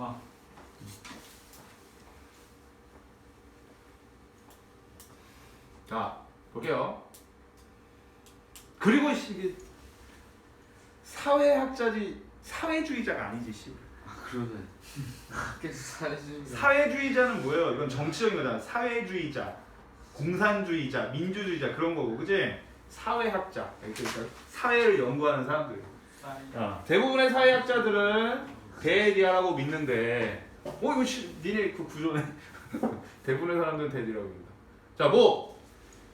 막 자, 볼게요. 그리고 씨, 이게 사회학자지 사회주의자가 아니지 씨. 아 그러네. 계속 사회주의. 사회주의자는 뭐예요? 이건 정치적인 거잖아. 사회주의자, 공산주의자, 민주주의자 그런 거고, 그지? 사회학자, 그러니까 사회를 연구하는 사람들. 자, 대부분의 사회학자들은 대디아라고 믿는데, 어 이거 씨, 니네 그 구조네. 대부분의 사람들은 대디라고 믿는다. 자, 뭐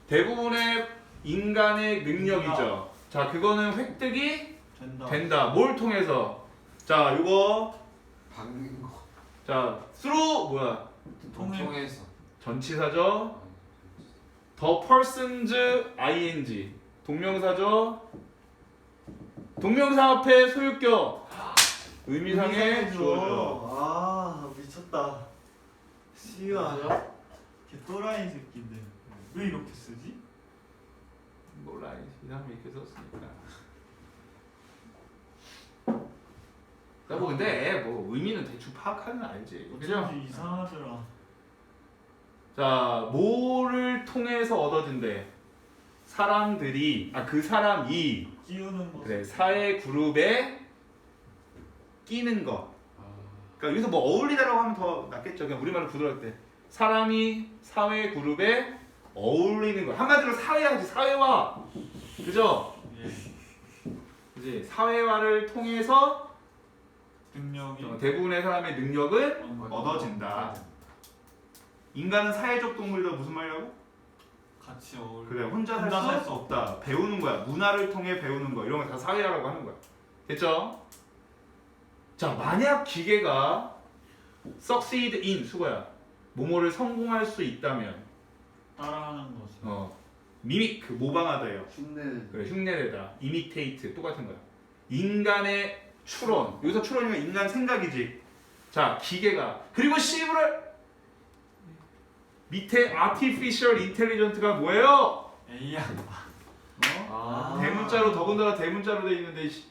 대부분의 인간의 능력이죠. 자, 그거는 획득이 된다. 된다. 뭘 통해서? 자, 이거 박는 거. 자, through 뭐야? 통해. 통해서. 전치사죠. the persons ing 동명사죠. 동명사 앞에 소유격 의미상의 주어죠. 아 미쳤다. 씨야. 걔 또라이 새끼인데 왜 이렇게 쓰지? 몰라 이 사람이 이렇게 썼으니까. 나뭐 근데 뭐 의미는 대충 파악하는 알지. 그죠? 어쩐지 이상하더라. 자, 뭐를 통해서 얻어진대? 사람들이 아 그 사람이 끼우는 거. 그래 사회 그룹에 끼는 거. 아, 그러니까 여기서 뭐 어울리다라고 하면 더 낫겠죠. 그냥 우리말로 부드러울 때 사람이 사회 그룹에 어울리는 거. 한마디로 사회화지 사회화. 그죠? 예. 그지? 사회화를 통해서 능력이 어, 대부분의 사람의 능력을 얻- 얻어진다. 인간은 사회적 동물이다 무슨 말이라고? 같이 어울. 그래 혼자 살 수 없다. 배우는 거야. 문화를 통해 배우는 거 이런 거 다 사회화라고 하는 거야. 됐죠? 자 만약 기계가 succeed in 수거야. 모모를 성공할 수 있다면 따라하는 거지. 어 미미크 모방하다예요. 흉내는. 그래 흉내내다 imitate 똑같은 거야. 인간의 추론 여기서 추론이면 인간 생각이지. 자 기계가 그리고 C를 밑에 artificial intelligence가 뭐예요? AI. 어? 아. 대문자로 더군다나 대문자로 돼 있는데 씨,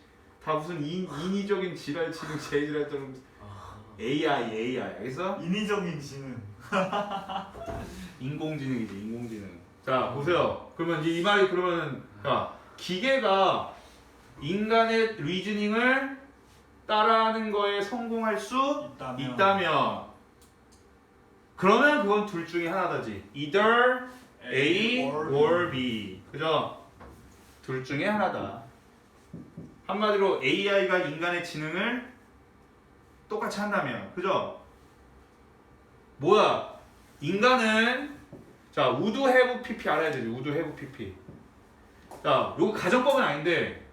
다 무슨 인, 인위적인 지랄 치는 제지랄처럼 아. AI AI 알겠어? 인위적인 지능. 인공지능이지 인공지능. 자 보세요. 그러면 이제 이 말이 그러면 자 기계가 인간의 리즈닝을 따라하는 거에 성공할 수 있다면. 있다면 그러면 그건 둘 중에 하나다지. Either A or B. 그죠? 둘 중에 하나다. 한마디로 AI가 인간의 지능을 똑같이 한다면, 그죠? 뭐야? 인간은 자 우드 해부 PP 알아야 되지. 우드 해부 PP. 자, 요거 가정법은 아닌데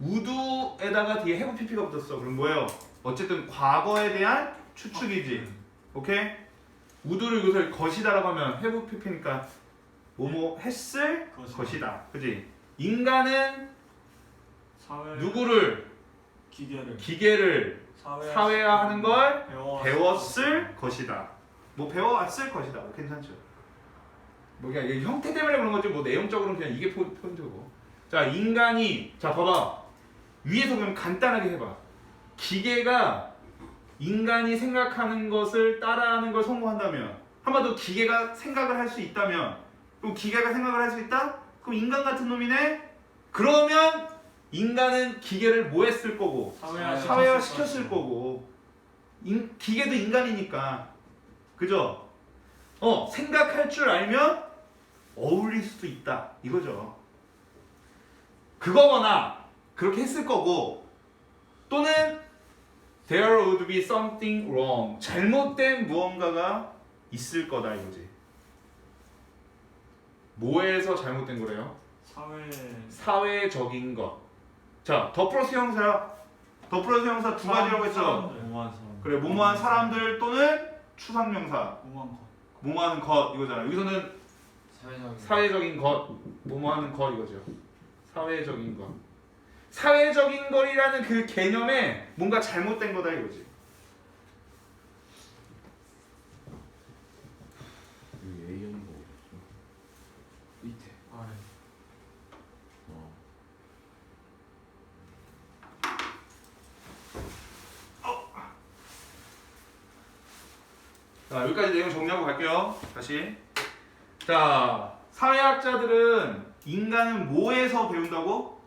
우드에다가 뒤에 해부 PP가 붙었어. 그럼 뭐예요? 어쨌든 과거에 대한 추측이지. 오케이? 우드를 요새 것이다라고 하면 해부 PP니까 뭐뭐 했을 것이다. 것이다. 그지? 인간은 사회 누구를 기계를 기계를 사회 사회화하는 걸 배워 배웠을 것이다. 뭐 배워왔을 것이다. 뭐 괜찮죠. 뭐 그냥 이게 형태 때문에 그런 거지 뭐 내용적으로는 그냥 이게 포- 포인트고. 자 인간이 자 봐봐 위에서 그럼 간단하게 해봐. 기계가 인간이 생각하는 것을 따라하는 걸 성공한다면 한마디로 기계가 생각을 할 수 있다면 그럼 기계가 생각을 할 수 있다? 그럼 인간 같은 놈이네? 그러면 인간은 기계를 뭐 했을 거고 사회화 사회화 시켰을. 거고 인- 기계도 인간이니까 그죠? 어 생각할 줄 알면 어울릴 수도 있다 이거죠 그거거나 그렇게 했을 거고 또는 there would be something wrong 잘못된 무언가가 있을 거다 이거지 뭐에서 잘못된 거래요? 사회 사회적인 것. 자, 더 플러스 형사야. 더 플러스 형사 두 가지라고 했죠. 뭐한 사람. 그래, 뭐뭐한 사람들 또는 추상명사. 뭐한 거. 뭐뭐하는 것 이거잖아. 여기서는 사회적인. 사회적인 것, 뭐뭐하는 것 이거죠. 사회적인 것. 사회적인 것이라는 그 개념에 뭔가 잘못된 거다 이거지. 여기 A 연거 어딨어? 밑에. 아래. 어. 자 여기까지 내용 정리하고 갈게요. 다시. 자 사회학자들은 인간은 뭐에서 배운다고?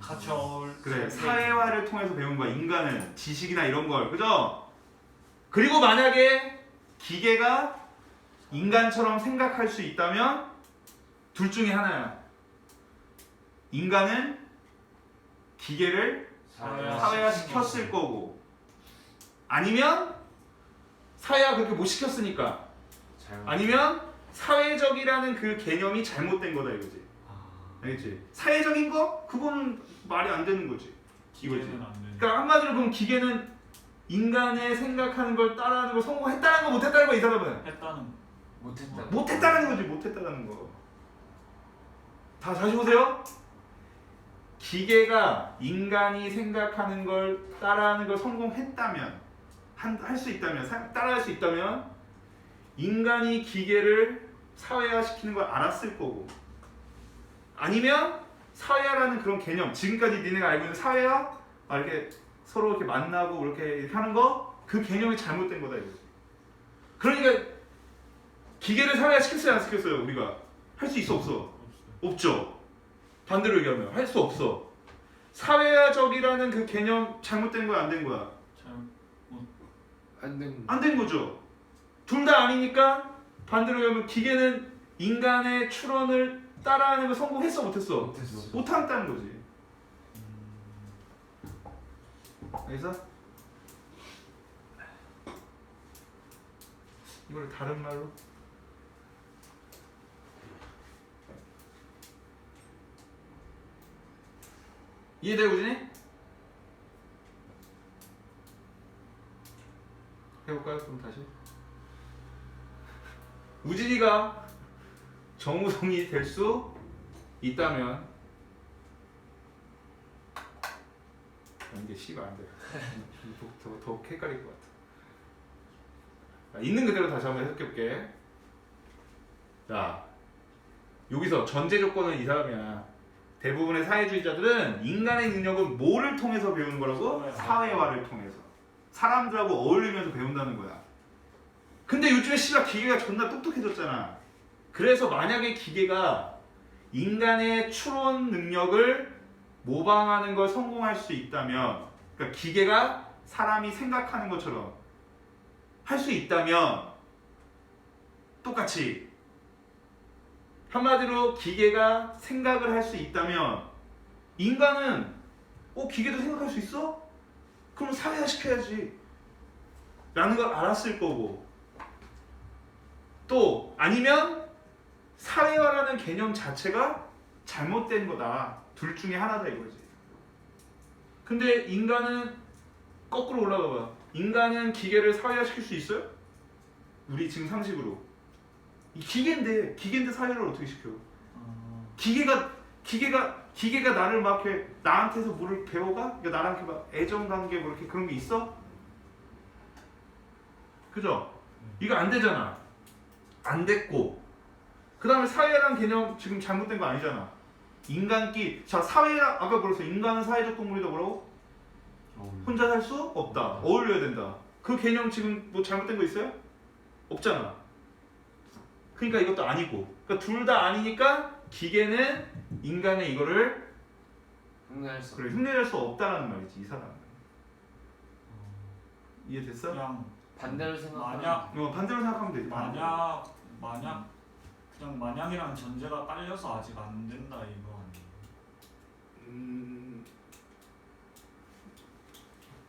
가철 그래 사회화를 통해서 배운 거야 인간은 지식이나 이런 걸 그죠? 그리고 만약에 기계가 인간처럼 생각할 수 있다면 둘 중에 하나야 인간은 기계를 사회화. 사회화 시켰을 거고 아니면 사회화 그렇게 못 시켰으니까 잘못. 아니면 사회적이라는 그 개념이 잘못된 거다 이거지 아, 알겠지? 사회적인 거 그거는 말이 안 되는 거지 이거지 기계는 안 되는 그러니까 한마디로 보면 기계는 인간의 생각하는 걸 따라하는 걸 성공했다는 거 못했다는 거 이 사람은 했다는 못했다. 못했다는 거지 못했다는 거. 다 다시 보세요. 기계가 인간이 생각하는 걸 따라하는 걸 성공했다면 할 수 있다면 사- 따라할 수 있다면 인간이 기계를 사회화시키는 걸 알았을 거고 아니면 사회화라는 그런 개념 지금까지 니네가 알고 있는 사회화? 아, 이렇게 서로 이렇게 만나고 이렇게, 하는 거? 그 개념이 잘못된 거다 이거지. 그러니까 기계를 사회화 시켰어요 안 시켰어요 우리가? 할 수 있어 없어. 없죠. 반대로 얘기하면 할 수 없어. 사회화적이라는 그 개념 잘못된 거야 안 된 거야? 잘 안 된. 안 된 거죠 둘 다 아니니까 반대로 얘기하면 기계는 인간의 추론을 따라하는 거 성공했어 못했어 못했어. 못한다는 거지 알겠어? 이걸 다른 말로 이해돼 우진이? 해볼까요 그럼 다시? 우진이가 정우성이 될 수 있다면 아, 이게 C가 안 돼. 더, 더, 더 헷갈릴 것 같아. 자, 있는 그대로 다시 한번 해석해볼게. 자, 여기서 전제 조건은 이 사람이야. 대부분의 사회주의자들은 인간의 능력은 뭐를 통해서 배우는 거라고? 사회화. 사회화를 통해서. 사람들하고 어울리면서 배운다는 거야. 근데 요즘에 씨가 기계가 존나 똑똑해졌잖아. 그래서 만약에 기계가 인간의 추론 능력을 모방하는 걸 성공할 수 있다면, 그러니까 기계가 사람이 생각하는 것처럼 할 수 있다면 똑같이 한마디로 기계가 생각을 할 수 있다면 인간은 어 기계도 생각할 수 있어? 그럼 사회화 시켜야지. 라는 걸 알았을 거고. 또 아니면 사회화라는 개념 자체가 잘못된 거다. 둘 중에 하나다 이거지. 근데 인간은 거꾸로 올라가 봐. 인간은 기계를 사회화 시킬 수 있어요? 우리 지금 상식으로. 이 기계인데 기계인데 사회를 어떻게 시켜? 아, 기계가 기계가 기계가 나를 막 이렇게 나한테서 뭐를 배워가? 그러니까 나랑 이렇게 막 애정 관계 뭐 이렇게 그런 게 있어? 그죠? 이거 안 되잖아. 안 됐고. 그 다음에 사회라는 개념 지금 잘못된 거 아니잖아. 인간끼 자 사회라 아까 그랬어 인간은 사회적 동물이다 뭐라고? 혼자 살 수 없다. 어울려야 된다. 그 개념 지금 뭐 잘못된 거 있어요? 없잖아. 그러니까 이것도 아니고. 그러니까 둘 다 아니니까 기계는 인간의 이거를 흉내낼 수. 그래 흉내낼 수 없다라는 말이지 이 사람은. 이해됐어? 그냥 반대로 생각하면. 만약 어 반대로 생각하면 되지. 만약 만약 그냥 만약이라는 전제가 깔려서 아직 안 된다 이거 아니에요? 음,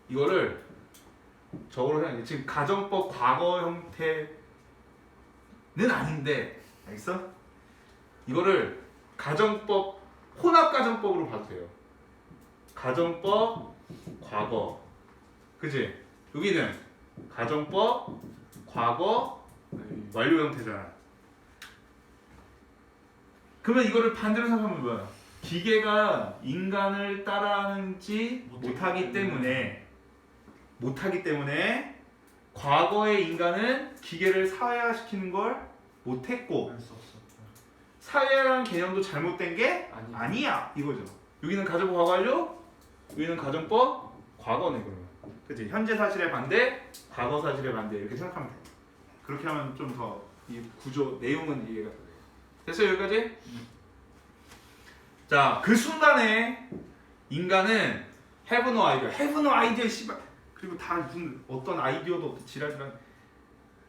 이거를 저거로 해야 돼. 지금 가정법 과거 형태는 아닌데 알겠어? 이거를 가정법 혼합 가정법으로 봐도 돼요. 가정법 과거 그지? 여기는 가정법 과거 네. 완료 형태잖아. 그러면 이거를 반대로 생각하면 뭐야? 기계가 인간을 따라하는지 못하기 때문에. 못하기 때문에 과거의 인간은 기계를 사회화시키는 걸 못했고. 사회라는 개념도 잘못된 게 아니. 아니야 이거죠. 여기는 가정법 과거 완료, 여기는 가정법 과거네 그러면. 그치? 현재 사실의 반대, 과거 사실의 반대 이렇게 생각하면 돼. 그렇게 하면 좀 더 이 구조 내용은 이해가 돼요. 됐어요 여기까지? 자 그 순간에 인간은 have no idea, have no idea 씨발 그리고 다 무슨 어떤 아이디어도 없고 지랄지랄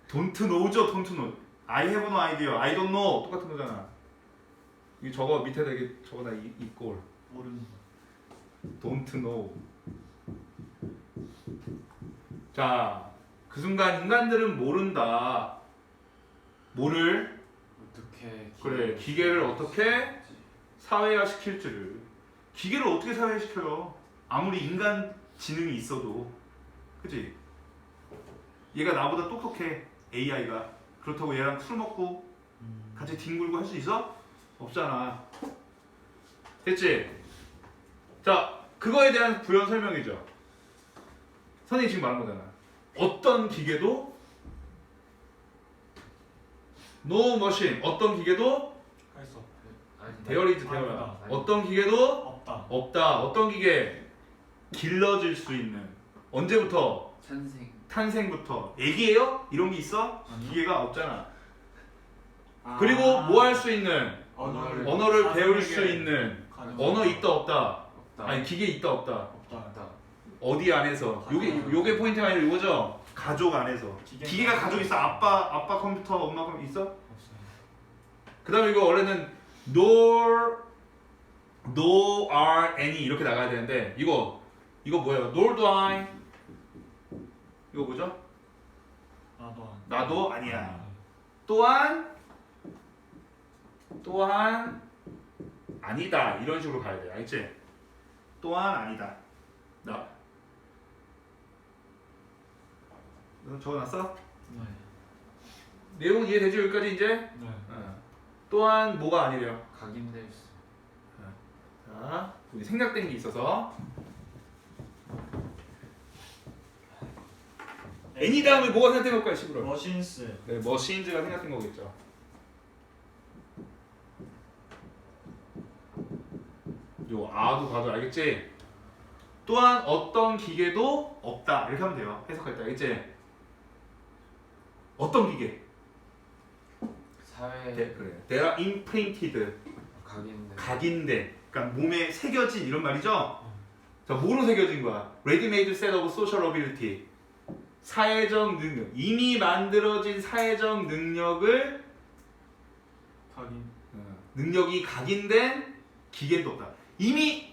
don't know죠, don't know. I have no idea, I don't know 똑같은 거잖아. 이 저거 밑에다 이게 저거다 이, 이 꼴. 모르는 don't know. 자, 그 순간 인간들은 모른다. 뭐를 어떻게 그래 기계를 어떻게 사회화 시킬지를 기계를 어떻게 사회화시켜요? 아무리 인간 지능이 있어도 그지? 얘가 나보다 똑똑해 AI가 그렇다고 얘랑 술 먹고 음. 같이 뒹굴고 할 수 있어? 없잖아. 됐지? 자 그거에 대한 부연 설명이죠. 선생님이 지금 말한 거잖아. 어떤 기계도 no machine. 어떤 기계도 할수 없 아니다. 데어라 어떤 기계도 없다. 없다. 어떤 기계? 길러질 수 있는. 언제부터? 찬생. 탄생부터. 애기예요? 이런 게 있어? 아니요. 기계가 없잖아. 아. 그리고 뭐 할 수 있는 언어를 언어를 배울 수 있는 언어. 있다 없다. 없다. 아니 기계 있다 없다. 없다 없다. 어디 안에서? 요게 요게 포인트가 아니라 이거죠? 가족 안에서. 기계는 기계가 가족 있어? 아빠 아빠 컴퓨터 엄마 컴퓨터 있어 그다음에 이거 원래는 nor no are any 이렇게 나가야 되는데 이거 이거 뭐예요? nor do I. 이거 뭐죠? 나도 안. 나도? 아니야. 또한 또한 아니다. 이런 식으로 가야 돼 알겠지? 또한 아니다. 나. 너 적어놨어? 네. 내용 이해되지 여기까지 이제? 네. 어. 또한 뭐가 아니래요? 각인될 수 자, 우리 생략된 게 있어서. 애니 다음에 뭐가 생략된 걸까요, 시부러? 머신스. 네, 머신즈가 생략된 거겠죠. 요 아도 봐도 알겠지? 또한 어떤 기계도 없다 이렇게 하면 돼요. 해석할 때 알겠지? 어떤 기계? 사회 네, 그래. They are imprinted. 각인된 그러니까 몸에 새겨진 이런 말이죠. 자, 뭐로 새겨진 거야? Ready-made set of social ability. 사회적 능력. 이미 만들어진 사회적 능력을 각인 어, 능력이 각인된 기계도 없다. 이미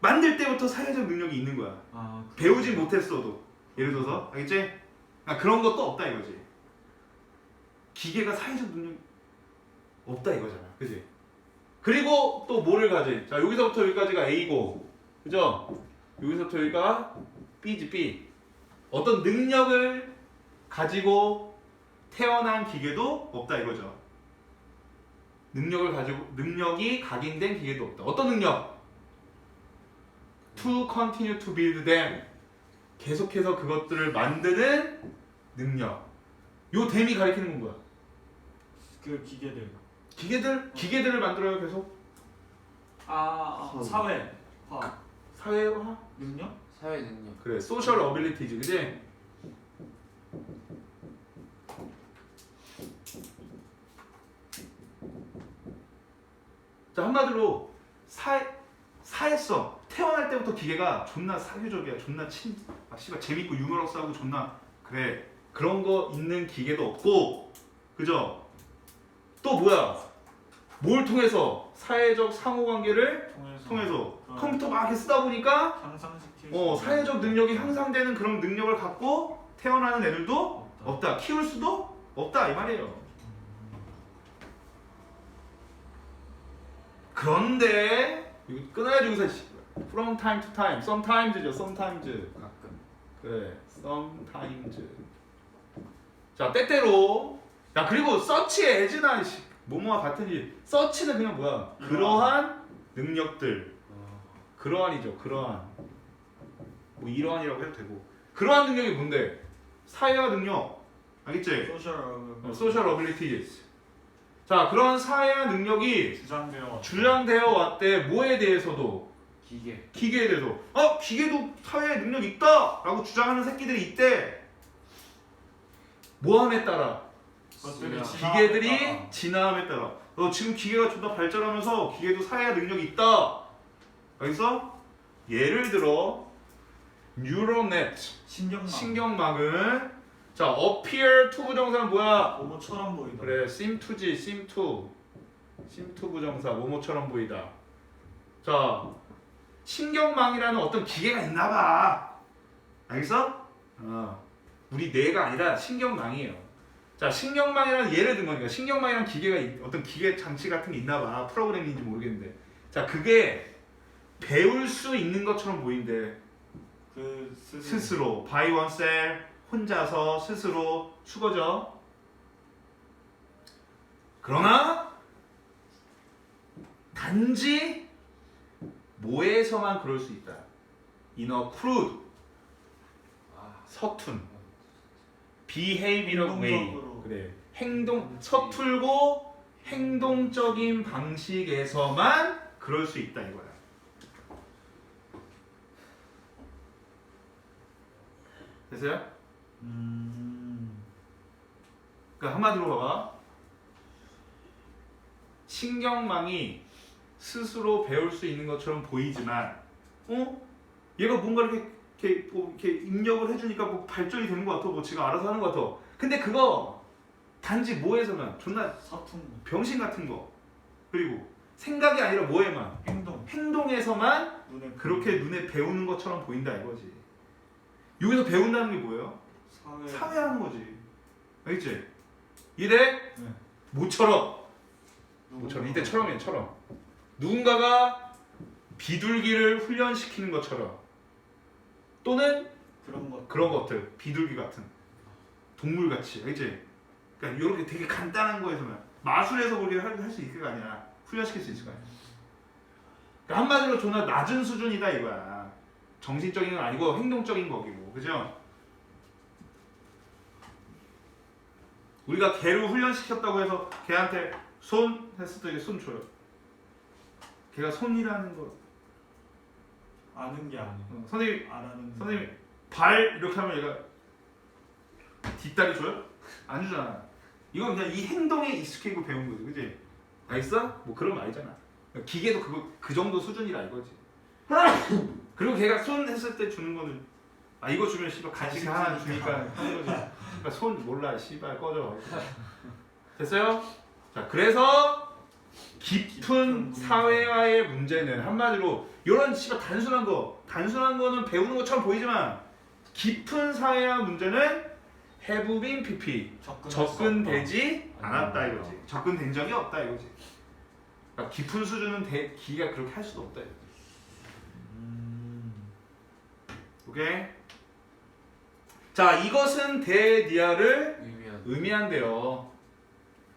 만들 때부터 사회적 능력이 있는 거야. 아 그- 배우진 못했어도. 예를 들어서 알겠지? 아, 그런 것도 없다 이거지. 기계가 사회적 능력 없다 이거잖아. 그지? 그리고 또 뭐를 가지? 자 여기서부터 여기까지가 A고, 그죠? 여기서부터 여기가 B지 B. 어떤 능력을 가지고 태어난 기계도 없다 이거죠. 능력을 가지고 능력이 각인된 기계도 없다. 어떤 능력? To continue to build them. 계속해서 그것들을 만드는 능력. 요 댐이 가리키는 건 뭐야? 그 기계들 기계들 기계들을 만들어요 계속 아, 아 사회 화 사회화 능력 사회 능력 그래 소셜 어빌리티즈 그지? 자 한마디로 사 사회성 태어날 때부터 기계가 존나 사교적이야 존나 친 아, 씨발 재밌고 유머러스하고 존나 그래 그런 거 있는 기계도 없고 그죠? 또 뭐야? 뭘 통해서 사회적 상호관계를 통해서 통해서 그런 컴퓨터 막 이렇게 쓰다 보니까 향상시킬 어, 수 사회적 능력이 향상되는 그런 능력을 갖고 태어나는 애들도 없다. 없다. 키울 수도 없다 이 말이에요. 그런데 이거 끊어야지 씨. from time to time, sometimes죠, sometimes. 가끔 그래, sometimes. 자, 때때로. 야 그리고 search as나 씨, 뭐뭐와 같은지. search는 그냥 뭐야? 그러한 능력들. 어, 그러한이죠. 그러한. 뭐 이러한이라고 해도 되고. 그러한 능력이 뭔데? 사회화 능력. 알겠지? 소셜 어, social abilities. 자, 그런 사회화 능력이 주장되어 주장되어 왔대. 뭐에 대해서도 기계 기계에 대해서. 어, 기계도 사회의 능력 있다 라고 주장하는 새끼들이 있대. 뭐함에 따라 그것들이. 기계들이 진화함에 따라 어, 지금 기계가 좀 더 발전하면서 기계도 사회화 능력이 있다 여기서 예를 들어 뉴로넷 신경망 신경망은 자 appear to 부정사는 뭐야? 오모처럼 보이다. 그래 seem to지 seem to. seem to 부정사 뭐뭐처럼 보이다. 자 신경망이라는 어떤 기계가 있나 봐. 알겠어? 어. 우리 뇌가 아니라 신경망이에요. 자 신경망이라는 예를 든 거니까 신경망이라는 기계가 있- 어떤 기계 장치 같은 게 있나 봐. 프로그램인지 모르겠는데. 자 그게 배울 수 있는 것처럼 보인대 그 스스로, 스스로 by oneself 혼자서 스스로 수거죠. 그러나 단지 뭐에서만 그럴 수 있다. crude 아, 서툰 behavioral way. 그래 행동 서툴고 행동적인 방식에서만 그럴 수 있다 이거야. 됐어요? 음 그러니까 한마디로 봐봐. 신경망이 스스로 배울 수 있는 것처럼 보이지만, 어? 얘가 뭔가 이렇게 이렇게, 뭐 이렇게 입력을 해주니까 뭐 발전이 되는 것 같아, 뭐 지가 알아서 하는 것 같아. 근데 그거 단지 뭐에서만 존나 서툰 병신 같은 거 그리고 생각이 아니라 뭐에만 행동 행동에서만 눈에 그렇게 눈에 배우는 것처럼 보인다 이거지. 여기서 배운다는 게 뭐예요? 사회 사회하는 거지. 알겠지? 이래? 네. 모처럼. 모처럼. 이때 처럼이에요, 처럼. 누군가가 비둘기를 훈련시키는 것처럼. 또는 그런 것 그런 것들. 비둘기 같은. 동물 같이. 알겠지? 그러니까 이렇게 되게 간단한 거에서만. 마술에서 그렇게 할수 있을 거 아니야. 훈련시킬 수 있을 거 아니야. 그러니까 한마디로 존나 낮은 수준이다 이거야. 정신적인 건 아니고 행동적인 거기고. 그죠? 우리가 개를 훈련시켰다고 해서 개한테 손 했을 때손 줘요. 걔가 손이라는 걸 아는 게 아니고 어, 선생님 알아는 선생님 발 이렇게 하면 얘가 뒷다리 줘요? 안 주잖아. 이건 그냥 이 행동에 익숙해고 배운 거지, 그지? 알겠어? 뭐 그런 말이잖아. 기계도 그거 그 정도 수준이라 이거지. 그리고 걔가 손 했을 때 주는 거는 아 이거 주면 씨발 간식 하나 주니까 하는 거지. 그러니까 손 몰라 씨발 꺼져. 됐어요? 자 그래서 깊은 사회화의 문제는 한마디로 이런 씨발 단순한 거 단순한 거는 배우는 것처럼 보이지만 깊은 사회화 문제는 been pp 접근 접근되지 않았다 이거지. 접근된 적이 없다 이거지. 그러니까 깊은 수준은 대, 기가 그렇게 할 수도 없다. 이거지. 음, 오케이. 자 이것은 대니아를 의미한 의미한대요.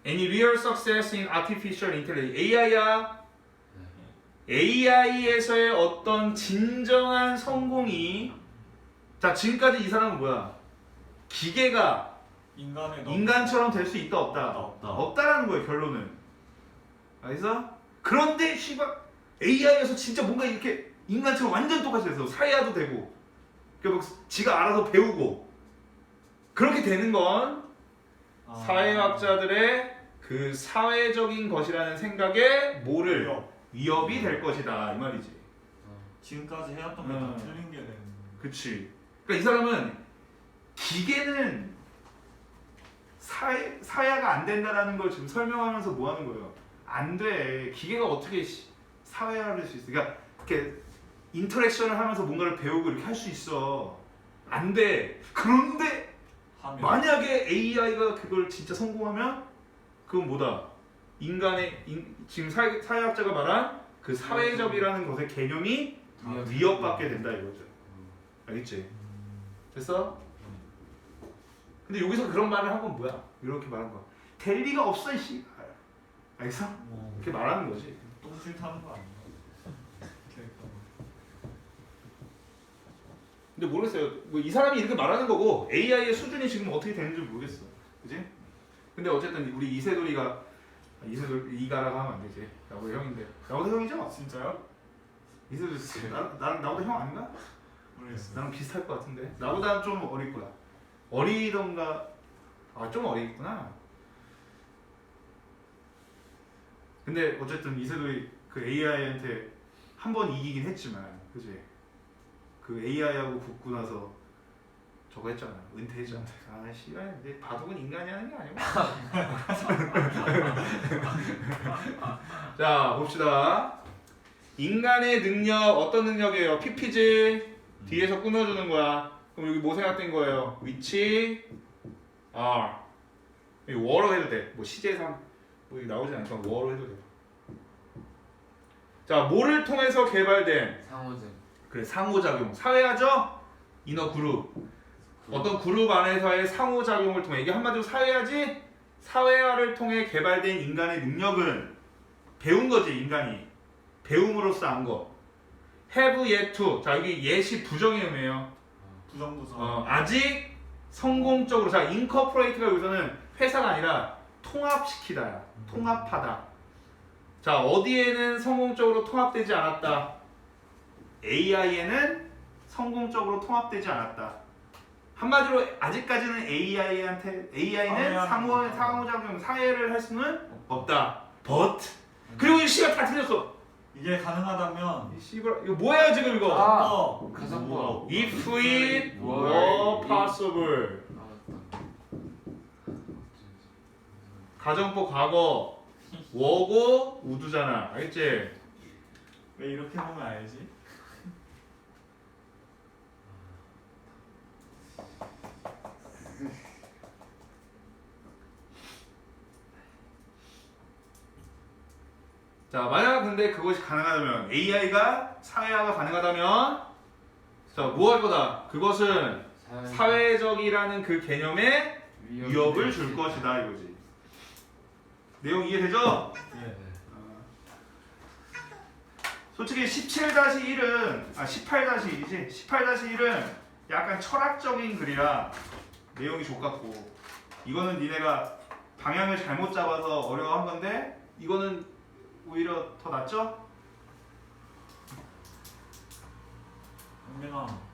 Any real success in artificial intelligence AI야. AI에서의 어떤 진정한 성공이 자 지금까지 이 사람은 뭐야? 기계가 인간의 너무- 인간처럼 될 수 있다 없다 없다. 없다라는 거예요 결론은 알겠어? 그런데 씨발 AI에서 진짜 뭔가 이렇게 인간처럼 완전 똑같이 돼서 사회화도 되고 막 지가 알아서 배우고 그렇게 되는 건 아, 사회학자들의 그 사회적인 것이라는 생각에 뭐를 위협. 위협이 될 것이다 이 말이지 지금까지 해왔던 게 다 음. 틀린 게 그치 그러니까 이 사람은 기계는 사회, 사회화가 안 된다라는 걸 지금 설명하면서 뭐 하는 거예요? 안 돼. 기계가 어떻게 시- 사회화를 할 수 있어? 그러니까 이렇게 인터랙션을 하면서 뭔가를 배우고 이렇게 할 수 있어. 안 돼. 그런데 하면 만약에 AI가 그걸 진짜 성공하면 그건 뭐다? 인간의 인- 지금 사회, 사회학자가 말한 그 사회적이라는 것의 개념이 위협. 위협받게 된다 이거죠. 알겠지? 됐어? 근데 여기서 그런 말을 한 건 뭐야? 이렇게 말한 거야. 될 리가 없어 이씨. 알겠어? 뭐, 이렇게 말하는 거지. 똥실 타는 거? 그러니까 근데 모르겠어요. 뭐 이 사람이 이렇게 말하는 거고 AI의 수준이 지금 어떻게 되는지 모르겠어. 그지? 근데 어쨌든 우리 이세돌이가 아, 이세돌 이가라고 하면 안 되지. 나보다 형인데. 나보다 형이죠? 진짜요? 이세돌 나, 나 나보다 형 아닌가? 모르겠어요. 나랑 비슷할 것 같은데. 나보다는 좀 어릴 거야. 어리던가 아 좀 어리겠구나. 근데 어쨌든 이세돌이 그 AI한테 한 번 이기긴 했지만, 그지? 그 AI하고 붙고 나서 저거 했잖아. 은퇴했잖아. 아 씨발, 내 바둑은 인간이 하는 게 아니고. 자 봅시다. 인간의 능력 어떤 능력이에요? PPG 뒤에서 꾸며주는 거야. 그럼 여기 뭐 생각된 거예요? 위치 R 여기 워로 해도 돼. 뭐 시제상 뭐 여기 나오지 않으니까 워로 해도 돼. 자 뭐를 통해서 개발된 상호제. 그래 상호작용. 사회화죠? 인어 그룹. 어떤 그룹 안에서의 상호작용을 통해 이게 한마디로 사회화지? 사회화를 통해 개발된 인간의 능력은 배운 거지 인간이. 배움으로써 안 거. have yet to. 자 여기 yet이 부정의 의미예요. 부정부서 어, 아직 성공적으로 자 incorporate가 여기서는 회사가 아니라 통합시키다 통합하다. 자 어디에는 성공적으로 통합되지 않았다 AI에는 성공적으로 통합되지 않았다. 한마디로 아직까지는 AI한테 AI는 사회화는 상호. 상호작용 사회를 할 수는 없다. But 그리고 이 씨가 다 틀렸어. 이게 가능하다면 이 씨발 이거 뭐야 지금 이거? 아, 어, 가상법. if it were possible. 아, 가정법 과거. 워고 우두잖아. 알겠지? 왜 이렇게 보면 알지? 자 만약 근데 그것이 가능하다면 AI가 사회화가 가능하다면 할 거다 그것은 사회 사회적이라는 그 개념에 위협을 줄 것이다 이거지 내용 이해되죠? 예. 솔직히 17-1은 아 18-1이지 18-1은 약간 철학적인 글이라 내용이 족같고 이거는 니네가 방향을 잘못 잡아서 어려워한 건데 이거는 오히려 더 낫죠? 음.